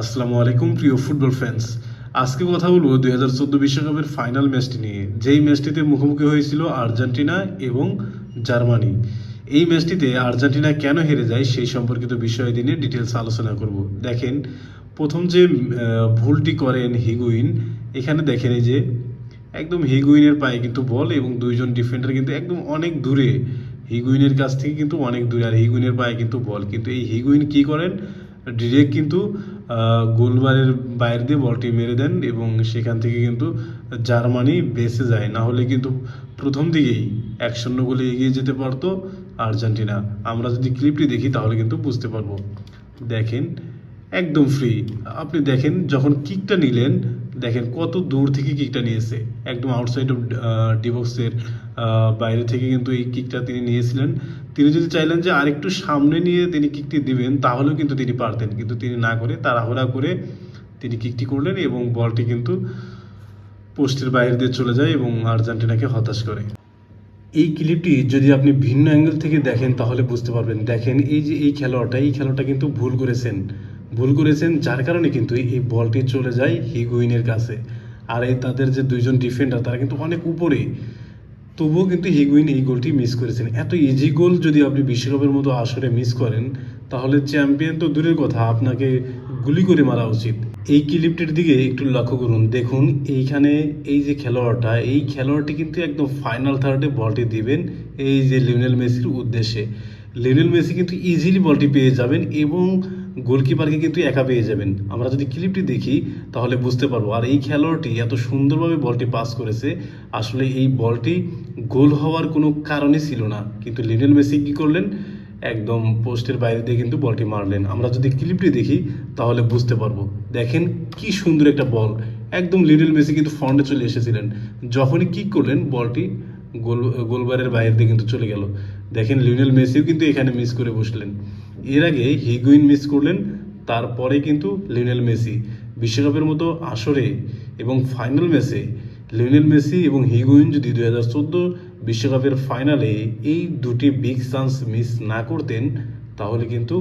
আসসালামু আলাইকুম, প্রিয় ফুটবল ফ্যান্স আজকে কথা বলব দুই হাজার চোদ্দ বিশ্বকাপের ফাইনাল ম্যাচটি নিয়ে। যেই ম্যাচটিতে মুখোমুখি হয়েছিল আর্জেন্টিনা এবং জার্মানি। এই ম্যাচটিতে আর্জেন্টিনা কেন হেরে যায় সেই সম্পর্কিত বিষয় নিয়ে ডিটেলস আলোচনা করব। দেখেন, প্রথম যে ভুলটি করেন হিগুইন, এখানে দেখেন এই যে, একদম হিগুইনের পায়ে কিন্তু বল এবং দুইজন ডিফেন্ডার কিন্তু একদম অনেক দূরে। হিগুইনের কাছ থেকে কিন্তু অনেক দূরে, আর হিগুইনের পায়ে কিন্তু বল। কিন্তু এই হিগুইন কি করেন? ডিরেক্ট কিন্তু গোলবারের বাইরে দিয়ে বলটি মেরে দেন এবং সেখান থেকে কিন্তু জার্মানি বেঁচে যায়। না হলে কিন্তু প্রথম দিকেই এক শূন্য গোলে এগিয়ে যেতে পারতো আর্জেন্টিনা। আমরা যদি ক্লিপটি দেখি তাহলে কিন্তু বুঝতে পারব। দেখেন, একদম ফ্রি আপনি দেখেন, যখন কিকটা নিলেন দেখেন কত দূর থেকে কিকটা নিয়েছে। একদম আউটসাইড অফ ডিবক্সের বাইরে থেকে কিন্তু এই কিকটা তিনি নিয়েছিলেন। তিনি যদি চাইলেন যে আরেকটু সামনে নিয়ে তিনি কিকটি দিবেন, তাহলেও কিন্তু তিনি পারতেন। কিন্তু তিনি না করে তাড়াহুড়া করে তিনি কিকটি করলেন এবং বলটি কিন্তু পোস্টের বাইরে দিয়ে চলে যায় এবং আর্জেন্টিনাকে হতাশ করে। এই ক্লিপটি যদি আপনি ভিন্ন অ্যাঙ্গেল থেকে দেখেন, তাহলে বুঝতে পারবেন। দেখেন এই যে এই খেলোয়াড়টা এই খেলোয়াড়টা কিন্তু ভুল করেছেন। ভুল করেছেন, যার কারণে কিন্তু এই বলটি চলে যায় হিগুইনের কাছে। আর এই তাদের যে দুইজন ডিফেন্ডার তারা কিন্তু অনেক উপরে। তবুও কিন্তু হিগুইন এই গোলটি মিস করেছেন। এত ইজি গোল যদি আপনি বিশ্বকাপের মতো আসরে মিস করেন, তাহলে চ্যাম্পিয়ন তো দূরের কথা, আপনাকে গুলি করে মারা উচিত। এই ক্লিপটির দিকে একটু লক্ষ্য করুন। দেখুন, এইখানে এই যে খেলোয়াড়টা, এই খেলোয়াড়টি কিন্তু একদম ফাইনাল থার্ডে বলটি দিবেন, এই যে লিওনেল মেসির উদ্দেশ্যে। লিওনেল মেসি কিন্তু ইজিলি বলটি পেয়ে যাবেন এবং গোলকিপারকে কিন্তু একা পেয়ে যাবেন। আমরা যদি ক্লিপটি দেখি, তাহলে বুঝতে পারব। আর এই খেলোয়াড়টি এত সুন্দরভাবে বলটি পাস করেছে, আসলে এই বলটি গোল হওয়ার কোনো কারণই ছিল না। কিন্তু লিওনেল মেসি কি করলেন? একদম পোস্টের বাইরে দিয়ে কিন্তু বলটি মারলেন। আমরা যদি ক্লিপটি দেখি, তাহলে বুঝতে পারব। দেখেন কি সুন্দর একটা বল। একদম লিওনেল মেসি কিন্তু ফ্রন্টে চলে এসেছিলেন। যখনই কিক করলেন, বলটি গোল, গোলবারের বাইরে দিয়ে কিন্তু চলে গেল। দেখেন লিওনেল মেসিও কিন্তু এখানে মিস করে বসলেন। এর আগে হিগুইন মিস করলেন, তারপরে কিন্তু লিওনেল মেসি। বিশ্বকাপের মতো আসরে এবং ফাইনাল ম্যাচে লিওনেল মেসি এবং হিগুইন যদি দুই হাজার চোদ্দ বিশ্বকাপের ফাইনালে এই দুটি বিগ চান্স মিস না করতেন, তাহলে কিন্তু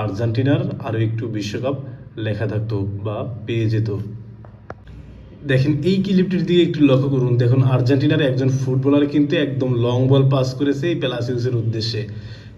আর্জেন্টিনার আরও একটু বিশ্বকাপ লেখা থাকতো বা পেয়ে যেত। দেখেন, এই ক্লিপটির দিকে একটু লক্ষ্য করুন। দেখুন, আর্জেন্টিনার একজন ফুটবলার কিন্তু একদম লং বল পাস করেছে এই পেলাসিউসের উদ্দেশ্যে।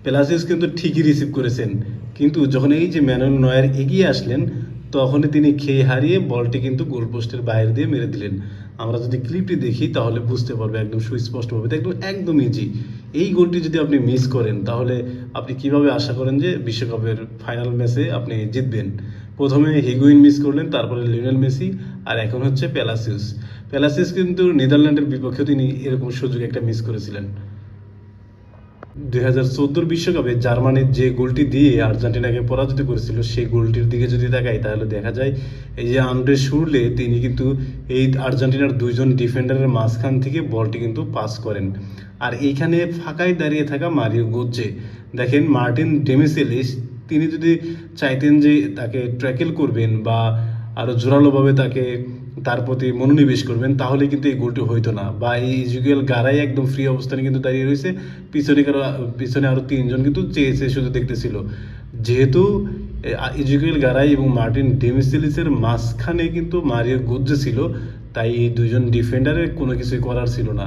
পেলাসিউস কিন্তু ঠিকই রিসিভ করেছেন। কিন্তু যখন এই যে ম্যানুয়াল নয়ার এগিয়ে আসলেন, তখনই তিনি খেয়ে হারিয়ে বলটি কিন্তু গোলপোস্টের বাইরে দিয়ে মেরে দিলেন। আমরা যদি ক্লিপটি দেখি, তাহলে বুঝতে পারব একদম সুস্পষ্টভাবে। একদম একদম ইজি এই গোলটি যদি আপনি মিস করেন, তাহলে আপনি কীভাবে আশা করেন যে বিশ্বকাপের ফাইনাল ম্যাচে আপনি জিতবেন? প্রথমে হিগুইন মিস করলেন, তারপরে লিওনেল মেসি, আর এখন হচ্ছে প্যালাসিউস। প্যালাসিউস কিন্তু নেদারল্যান্ডের বিপক্ষে তিনি এরকম সুযোগ একটা মিস করেছিলেন। দুই হাজার চোদ্দোর বিশ্বকাপে জার্মানির যে গোলটি দিয়ে আর্জেন্টিনাকে পরাজিত করেছিল, সেই গোলটির দিকে যদি তাকাই, তাহলে দেখা যায় এই যে আন্দ্রে সুরলে তিনি কিন্তু এই আর্জেন্টিনার দুইজন ডিফেন্ডারের মাঝখান থেকে বলটি কিন্তু পাস করেন। আর এইখানে ফাঁকায় দাঁড়িয়ে থাকা মারিও গোজ্জে দেখেন মার্টিন ডেমিসেলিস তিনি যদি চাইতেন যে তাকে ট্র্যাকেল করবেন বা আরও জোরালোভাবে তাকে তার প্রতি মনোনিবেশ করবেন, তাহলে কিন্তু এই গোলটি হইতো না। বা এই ইজুকেল গারাই একদম ফ্রি অবস্থানে কিন্তু দাঁড়িয়ে রয়েছে। পিছনে কারও, পিছনে আরও তিনজন কিন্তু চেয়েছে শুধু দেখতেছিল। যেহেতু ইজুকেল গারাই এবং মার্টিন ডেমিসেলিসের মাঝখানে কিন্তু মারিও গোজ্জে ছিল, তাই এই দুইজন ডিফেন্ডারের কোনো কিছুই করার ছিল না।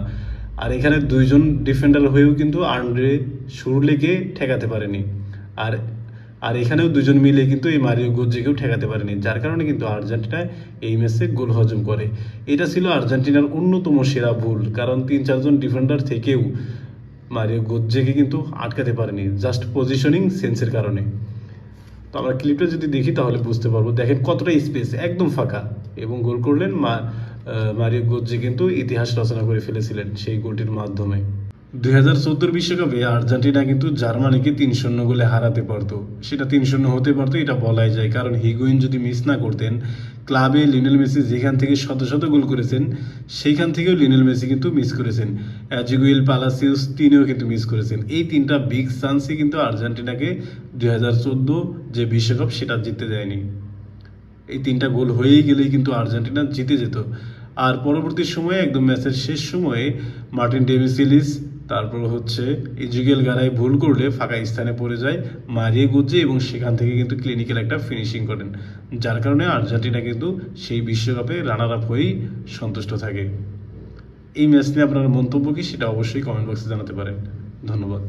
আর এখানে দুইজন ডিফেন্ডার হয়েও কিন্তু আন্ড্রে সুরলেকে ঠেকাতে পারেনি। আর আর এখানেও দুজন মিলে কিন্তু এই মারিও গোজ্জেকেও ঠেকাতে পারেনি, যার কারণে কিন্তু আর্জেন্টিনা এই ম্যাচে গোল হজম করে। এটা ছিল আর্জেন্টিনার অন্যতম সেরা ভুল, কারণ তিন চারজন ডিফেন্ডার থেকেও মারিও গোজ্জেকে কিন্তু আটকাতে পারেনি, জাস্ট পজিশনিং সেন্সের কারণে। তো আমরা ক্লিপটা যদি দেখি তাহলে বুঝতে পারব, দেখেন কতটা স্পেস, একদম ফাঁকা। এবং গোল করলেন মা মারিও গোজ্জে কিন্তু ইতিহাস রচনা করে ফেলেছিলেন সেই গোলটির মাধ্যমে। দুই হাজার বিশ্বকাপে আর্জেন্টিনা কিন্তু জার্মানিকে তিন শূন্য গোলে হারাতে পারতো। সেটা তিন শূন্য হতে পারতো, এটা বলাই যায়। কারণ হিগুইন যদি মিস না করতেন, ক্লাবে লিনেল মেসি যেখান থেকে শত শত গোল করেছেন, সেইখান থেকেও লিনেল মেসি কিন্তু মিস করেছেন। অ্যাজিগুয়েল পালাসিউস তিনিও কিন্তু মিস করেছেন। এই তিনটা বিগ চান্সই কিন্তু আর্জেন্টিনাকে দুই হাজার চোদ্দ যে বিশ্বকাপ সেটা জিততে দেয়নি। এই তিনটা গোল হয়েই গেলেই কিন্তু আর্জেন্টিনা জিতে যেত। আর পরবর্তী সময়ে, একদম ম্যাচের শেষ সময়ে, মার্টিন ডেমিসিলিস তারপর হচ্ছে ইজুগেল গারায় ভুল করলে ফাঁকা স্থানে পড়ে যায়, মারিয়ে গুজে এবং সেখান থেকে কিন্তু ক্লিনিক্যাল একটা ফিনিশিং করেন। যার কারণে আর্জেন্টিনা কিন্তু সেই বিশ্বকাপে রানার আপ হয়েই সন্তুষ্ট থাকে। এই ম্যাচ নিয়ে আপনার মন্তব্য কি সেটা অবশ্যই কমেন্ট বক্সে জানাতে পারেন। ধন্যবাদ।